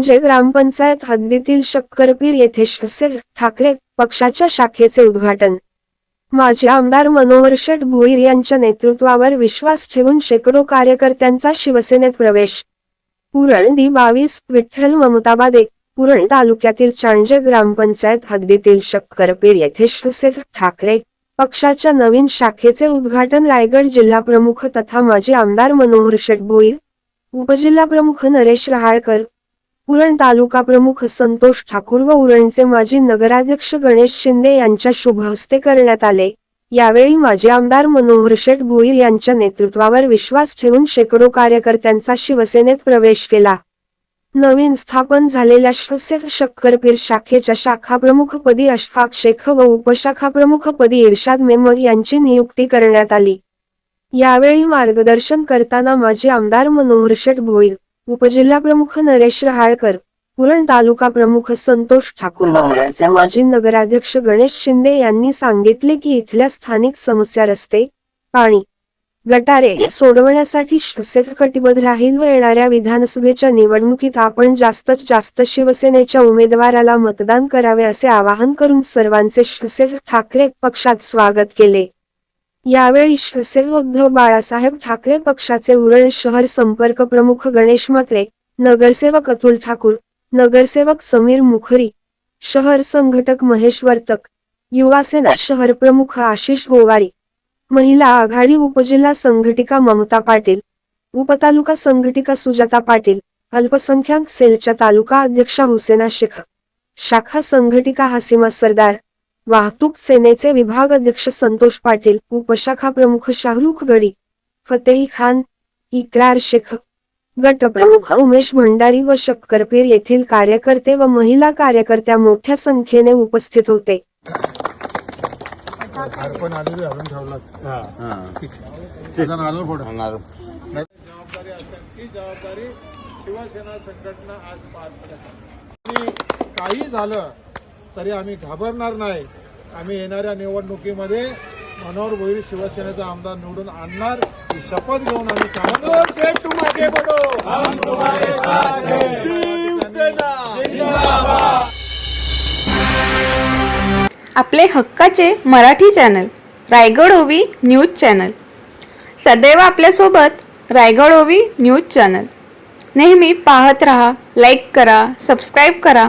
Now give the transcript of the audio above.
म्हणजे ग्रामपंचायत हद्दीतील शक्करपीर येथे शिवसेना ठाकरे पक्षाच्या शाखेचे उद्घाटन. माजी आमदार मनोहर शेठ भोईर यांच्या नेतृत्वावर विश्वास ठेवून शेकडो कार्यकर्त्यांचा शिवसेनेत प्रवेश. पुरण दि बावीस विठ्ठल ममताबादे पुरण तालुक्यातील चांजे ग्रामपंचायत हद्दीतील शक्करपीर येथे शिवसेना ठाकरे पक्षाच्या नवीन शाखेचे उद्घाटन रायगड जिल्हा प्रमुख तथा माजी आमदार मनोहर शेठ भोईर उपजिल्हा प्रमुख नरेश रहाळकर उरण तालुका प्रमुख संतोष ठाकूर व उरणचे माजी नगराध्यक्ष गणेश शिंदे यांच्या शुभ हस्ते करण्यात आले. यावेळी माजी आमदार मनोहर शेठ भोईर यांच्या नेतृत्वावर विश्वास ठेवून शेकडो कार्यकर्त्यांचा शिवसेनेत प्रवेश केला. नवीन स्थापन झालेल्या शिवसेना शक्करपीर शाखेच्या शाखाप्रमुखपदी अशफाक शेख व उपशाखाप्रमुखपदी इर्शाद मेमर यांची नियुक्ती करण्यात आली. यावेळी मार्गदर्शन करताना माजी आमदार मनोहर शेठ भोईर उपजिल्हा प्रमुख नरेश रहाळकर पुरण तालुका प्रमुख संतोष ठाकूर. माजी नगराध्यक्ष गणेश शिंदे यांनी सांगितले की इथल्या स्थानिक समस्या रस्ते पाणी गटारे सोडवण्यासाठी शिवसेना कटिबद्ध राहील व येणाऱ्या विधानसभेच्या निवडणुकीत आपण जास्तीत जास्त शिवसेनेच्या उमेदवाराला मतदान करावे असे आवाहन करून सर्वांचे शिवसेना ठाकरे पक्षात स्वागत केले. यावेळी शिवसेना उद्धव बाळासाहेब ठाकरे पक्षाचे उरण शहर संपर्क प्रमुख गणेश म्हात्रे नगरसेवक अतुल ठाकूर नगरसेवक समीर मुखरी शहर संघटक महेश वर्तक युवासेना शहर प्रमुख आशिष गोवारी महिला आघाडी उपजिल्हा संघटिका ममता पाटील उपतालुका संघटिका सुजाता पाटील अल्पसंख्याक सेलच्या तालुका अध्यक्षा हुसेना शेख शाखा संघटिका हासिमा सरदार वाहतूक सेनेचे विभाग अध्यक्ष संतोष पाटील उपशाखा प्रमुख शाहरुख गडी फतेही खान इक्रार शेख गट प्रमुख उमेश भंडारी व शक्करपीर येथील कार्यकर्ते व महिला कार्यकर्त्या मोठ्या संख्येने उपस्थित होते. जबाबदारी असेल ती जबाबदारी शिवसेना संघटना आज पार पडत आणि काही झालं तरी आम्ही घाबरणार नाही. आम्ही येणाऱ्या निवडणुकीमध्ये मनोहर भोईर शिवसेनेचा आमदार निवडून आणणार. ही शपथ घेऊन आम्ही. आपले हक्काचे मराठी चॅनल रायगड ओवी न्यूज चॅनल. सदैव आपल्यासोबत रायगड ओवी न्यूज चॅनल. नेहमी पाहत रहा लाईक करा सबस्क्राईब करा.